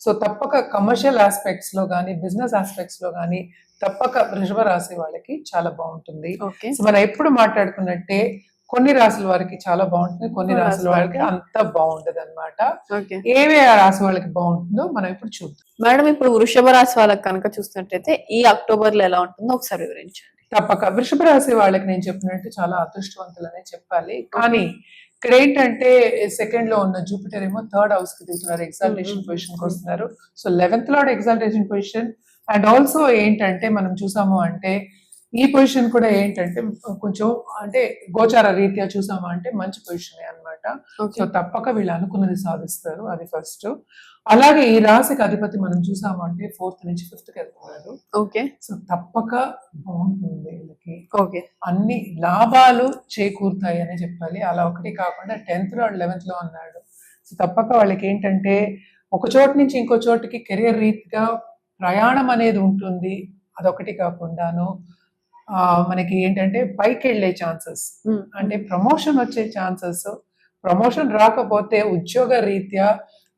So తప్పక commercial ఆస్పెక్ట్స్లో కానీ business ఆస్పెక్ట్స్లో కానీ తప్పక వృషభ రాశి వాళ్ళకి చాలా బాగుంటుంది. సో మనం ఎప్పుడు మాట్లాడుకున్నట్టే కొన్ని రాసుల వారికి చాలా బాగుంటుంది కొన్ని రాసుల వారికి అంత బాగుండదు అనమాట ఏవే ఆ రాశి వాళ్ళకి బాగుంటుందో మనం ఇప్పుడు చూద్దాం. మేడం ఇప్పుడు వృషభ రాశి వాళ్ళకి కనుక చూసినట్టయితే ఈ అక్టోబర్లో ఎలా ఉంటుందో ఒకసారి వివరించండి. తప్పక. వృషభ రాశి వాళ్ళకి నేను చెప్పినట్టు చాలా అదృష్టవంతులనే చెప్పాలి. కానీ ఇక్కడ ఏంటంటే సెకండ్లో ఉన్న జూపిటర్ ఏమో థర్డ్ హౌస్కి దిగుతున్నారు ఎగ్జాల్టేషన్. పొజిషన్కి వస్తున్నారు. సో లెవెన్త్లో ఎగ్జాల్టేషన్ పొజిషన్ అండ్ ఆల్సో ఏంటంటే మనం చూసాము అంటే ఈ పొజిషన్ కూడా ఏంటంటే కొంచెం అంటే గోచార రీత్యా చూసాము అంటే మంచి పొజిషన్ అన్నమాట. ఓకే. సో తప్పక వీళ్ళు అనుకున్నది సాధిస్తారు అది ఫస్ట్. అలాగే ఈ రాశికి అధిపతి మనం చూసాము అంటే ఫోర్త్ నుంచి ఫిఫ్త్కి వెళ్తున్నారు. ఓకే. సో తప్పక బాగుంటుంది వీళ్ళకి. ఓకే. అన్ని లాభాలు చేకూరుతాయి అని చెప్పాలి. అలా ఒకటి కాకుండా టెన్త్లో లెవెన్త్లో ఉన్నాడు సో తప్పక వాళ్ళకి ఏంటంటే ఒక చోటు నుంచి ఇంకో చోటుకి కెరియర్ రీతిగా ప్రయాణం అనేది ఉంటుంది. అదొకటి కాకుండాను. ఆ, మనకి ఏంటంటే పైకి వెళ్ళే ఛాన్సెస్ అంటే ప్రమోషన్ వచ్చే ఛాన్సెస్. ప్రమోషన్ రాకపోతే ఉద్యోగ రీత్యా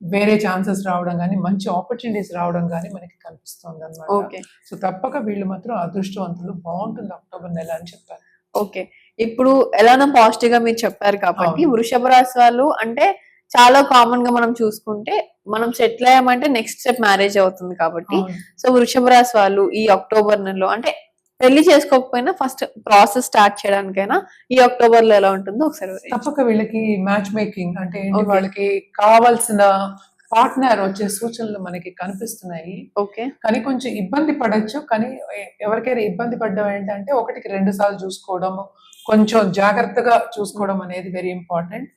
వేరే ఛాన్సెస్ రావడం కానీ మంచి ఆపర్చునిటీస్ రావడం కానీ మనకి కనిపిస్తుంది అనమాట ఓకే. సో తప్పక వీళ్ళు మాత్రం అదృష్టవంతులు బాగుంటుంది అక్టోబర్ నెల అని చెప్పారు. ఓకే. ఇప్పుడు ఎలానో పాజిటివ్గా మీరు చెప్పారు కాబట్టి. వృషభ రాశి వాళ్ళు అంటే చాలా కామన్గా మనం చూసుకుంటే మనం సెటిల్ అయ్యామంటే నెక్స్ట్ స్టెప్ మ్యారేజ్ అవుతుంది కాబట్టి సో వృషభ రాశి వాళ్ళు ఈ అక్టోబర్ నెలలో అంటే పెళ్ళి చేసుకోకపోయినా ఫస్ట్ ప్రాసెస్ స్టార్ట్ చేయడానికైనా ఈ అక్టోబర్లో ఎలా ఉంటుందో ఒకసారి. తప్పక వీళ్ళకి మ్యాచ్ మేకింగ్ అంటే. వాళ్ళకి కావాల్సిన పార్ట్నర్ వచ్చే సూచనలు మనకి కనిపిస్తున్నాయి. ఓకే కానీ కొంచెం ఇబ్బంది పడచ్చు కానీ ఎవరికైనా ఇబ్బంది పడ్డం ఏంటంటే ఒకటికి రెండు సార్లు చూసుకోవడం కొంచెం జాగ్రత్తగా చూసుకోవడం అనేది వెరీ ఇంపార్టెంట్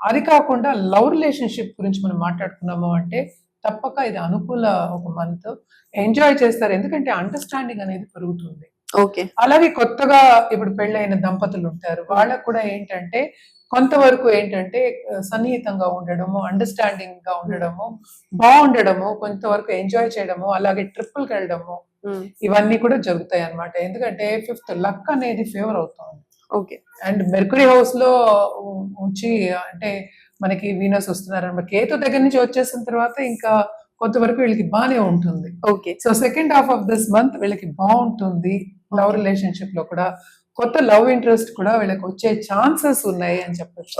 అది కాకుండా లవ్ రిలేషన్షిప్ గురించి మనం మాట్లాడుకున్నాము అంటే తప్పక ఇది అనుకూల ఒక మంత్ ఎంజాయ్ చేస్తారు ఎందుకంటే అండర్స్టాండింగ్ అనేది పెరుగుతుంది. అలాగే కొత్తగా ఇప్పుడు పెళ్ళైన దంపతులు ఉంటారు. వాళ్ళకు కూడా ఏంటంటే కొంతవరకు ఏంటంటే సన్నిహితంగా ఉండడము అండర్స్టాండింగ్గా ఉండడము బాగుండడము కొంతవరకు ఎంజాయ్ చేయడము అలాగే ట్రిప్పుల్కి వెళ్ళడము ఇవన్నీ కూడా జరుగుతాయి అన్నమాట. ఎందుకంటే ఫిఫ్త్ లక్ అనేది ఫేవర్ అవుతుంది. ఓకే. అండ్ మెర్కురీ హౌస్లో ఉ- వచ్చి అంటే మనకి వీనస్ వస్తున్నారు అనమాట కేతు దగ్గర నుంచి వచ్చేసిన తర్వాత ఇంకా కొంతవరకు వీళ్ళకి బాగానే ఉంటుంది. Okay. So second half of this month వీళ్ళకి బాగుంటుంది. లవ్ రిలేషన్షిప్లో కూడా కొత్త లవ్ ఇంట్రెస్ట్ కూడా వీళ్ళకి వచ్చే ఛాన్సెస్ ఉన్నాయి అని చెప్పొచ్చు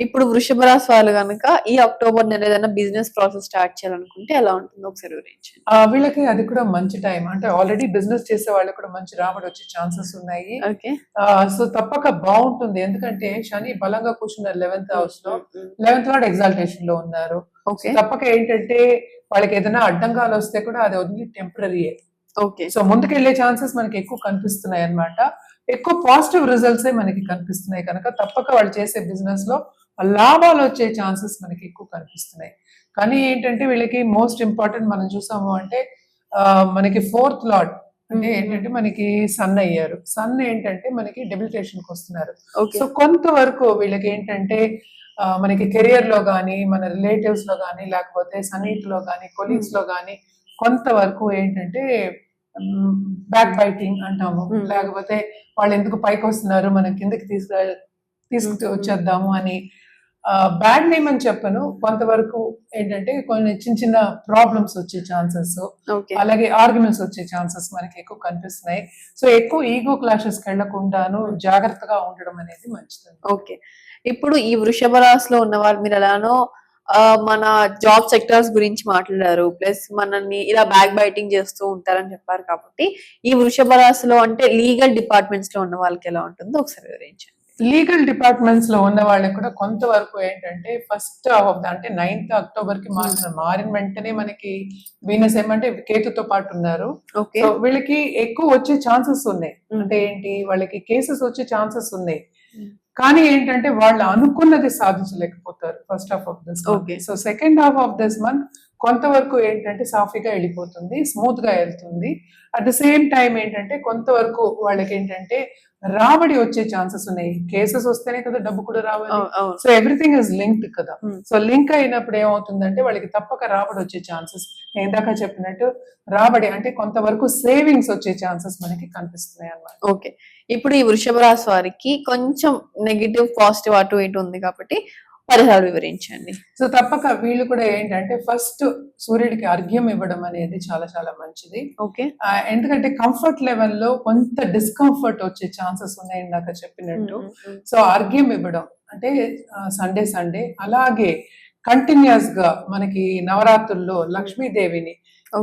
ఇప్పుడు వృషభ రాశి వాళ్ళు కనుక ఈ అక్టోబర్ నెల ఏదైనా బిజినెస్ ప్రాసెస్ స్టార్ట్ చేయాలనుకుంటే ఎలా ఉంటుందో ఒకసారి వివరించండి. వీళ్ళకి అది కూడా మంచి టైం అంటే ఆల్రెడీ బిజినెస్ చేసే వాళ్ళకి కూడా మంచి రాబడి వచ్చే ఛాన్సెస్ ఉన్నాయి. సో తప్పక బాగుంటుంది. ఎందుకంటే శని బలంగా కూర్చున్నారు లెవెన్త్ హౌస్లో లెవెన్త్ వాడు ఎగ్జాల్టేషన్లో ఉన్నారు. తప్పక ఏంటంటే వాళ్ళకి ఏదైనా అడ్డంగాలు వస్తే కూడా అది ఓన్లీ టెంపరీ ఓకే సో ముందుకెళ్ళే ఛాన్సెస్ మనకి ఎక్కువ కనిపిస్తున్నాయి అన్నమాట. ఎక్కువ పాజిటివ్ రిజల్ట్స్ మనకి కనిపిస్తున్నాయి కనుక తప్పక వాళ్ళు చేసే బిజినెస్లో లాభాలు వచ్చే ఛాన్సెస్ మనకి ఎక్కువ కనిపిస్తున్నాయి. కానీ ఏంటంటే వీళ్ళకి మోస్ట్ ఇంపార్టెంట్ మనం చూసాము అంటే మనకి ఫోర్త్ లాడ్ అంటే. ఏంటంటే మనకి సన్ అయ్యారు. సన్ ఏంటంటే మనకి డెబిలిటేషన్కి వస్తున్నారు. సో కొంతవరకు వీళ్ళకి ఏంటంటే మనకి కెరియర్లో కానీ మన రిలేటివ్స్లో కానీ లేకపోతే సన్నిహితులో కానీ కొలీగ్స్లో కానీ కొంతవరకు ఏంటంటే బ్యాక్ బైటింగ్ అంటాము. లేకపోతే వాళ్ళు ఎందుకు పైకి వస్తున్నారు మనం కిందకి తీసుకు తీసుకు. వచ్చేద్దాము అని బ్యాడ్ నేమ్ అని చెప్పను. కొంతవరకు ఏంటంటే కొన్ని చిన్న చిన్న ప్రాబ్లమ్స్ వచ్చే ఛాన్సెస్ అలాగే ఆర్గ్యుమెంట్స్ వచ్చే ఛాన్సెస్ మనకి ఎక్కువ కనిపిస్తున్నాయి. సో ఎక్కువ ఈగో క్లాషెస్ వెళ్ళకుండాను జాగ్రత్తగా ఉండడం అనేది మంచిది. ఓకే ఇప్పుడు ఈ వృషభ రాశిలో ఉన్న వాళ్ళు మీరు ఎలానో మన జాబ్ సెక్టర్స్ గురించి మాట్లాడారు. ప్లస్ మనల్ని ఇలా బ్యాక్ బైటింగ్ చేస్తూ ఉంటారని చెప్పారు కాబట్టి ఈ వృషభ రాశిలో అంటే లీగల్ డిపార్ట్మెంట్స్లో ఉన్న వాళ్ళకి ఎలా ఉంటుందో ఒకసారి వివరించండి. లీగల్ డిపార్ట్మెంట్స్లో ఉన్న వాళ్ళకి కూడా కొంతవరకు ఏంటంటే ఫస్ట్ అంటే నైన్త్ అక్టోబర్కి మారిన మారిన వెంటనే మనకి వీనస్ ఏమంటే కేతుతో పాటు ఉన్నారు. వీళ్ళకి ఎక్కువ వచ్చే ఛాన్సెస్ ఉన్నాయి. అంటే ఏంటి? వాళ్ళకి కేసెస్ వచ్చే ఛాన్సెస్ ఉన్నాయి. Mm. కానీ ఏంటంటే వాళ్ళు అనుకున్నది సాధించలేకపోతారు first half of this Okay. So second half of this month కొంతవరకు ఏంటంటే సాఫీగా వెళ్ళిపోతుంది స్మూత్గా వెళ్తుంది. అట్ ద సేమ్ టైం ఏంటంటే కొంతవరకు వాళ్ళకి ఏంటంటే రాబడి వచ్చే ఛాన్సెస్ ఉన్నాయి. కేసెస్ వస్తేనే కదా డబ్బు కూడా రావాలి. సో ఎవ్రీథింగ్ ఇస్ లింక్డ్ కదా. Hmm. సో లింక్ అయినప్పుడు ఏమవుతుందంటే వాళ్ళకి తప్పక రాబడి వచ్చే ఛాన్సెస్ నేను ఇందాక చెప్పినట్టు రాబడి అంటే కొంతవరకు సేవింగ్స్ వచ్చే ఛాన్సెస్ మనకి కనిపిస్తున్నాయి అన్నమాట. ఓకే ఇప్పుడు ఈ వృషభ రాశి వారికి కొంచెం నెగిటివ్ పాజిటివ్ అటు ఇటు ఉంది కాబట్టి పరిహారం వివరించండి. సో తప్పక వీళ్ళు కూడా ఏంటంటే ఫస్ట్ సూర్యుడికి అర్ఘ్యం ఇవ్వడం అనేది చాలా చాలా మంచిది. ఓకే ఎందుకంటే కంఫర్ట్ లెవెల్లో కొంత డిస్కంఫర్ట్ వచ్చే ఛాన్సెస్ ఉన్నాయి ఇందాక చెప్పినట్టు. సో అర్ఘ్యం ఇవ్వడం అంటే సండే సండే అలాగే కంటిన్యూస్గా మనకి నవరాత్రుల్లో లక్ష్మీదేవిని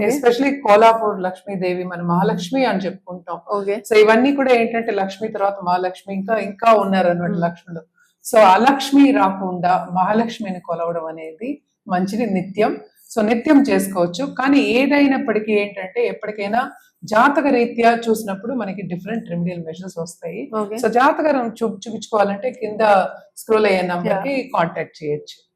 ఎస్పెషలీ కోలాపూర్ లక్ష్మీదేవి మన మహాలక్ష్మి అని చెప్పుకుంటాం. ఓకే సో ఇవన్నీ కూడా ఏంటంటే లక్ష్మి తర్వాత మహాలక్ష్మి ఇంకా ఇంకా ఉన్నారు అనమాట Hmm. లక్ష్ములు. సో అలక్ష్మి రాకుండా మహాలక్ష్మిని కొలవడం అనేది మంచిది నిత్యం. సో నిత్యం చేసుకోవచ్చు. కానీ ఏదైనప్పటికీ ఏంటంటే ఎప్పటికైనా జాతక రీత్యా చూసినప్పుడు మనకి డిఫరెంట్ రెమెడియల్ మెజర్స్ వస్తాయి. సో జాతకరం చూ చూపించుకోవాలంటే కింద స్క్రోల్ అయ్యే నంబర్కి కాంటాక్ట్ చేయొచ్చు.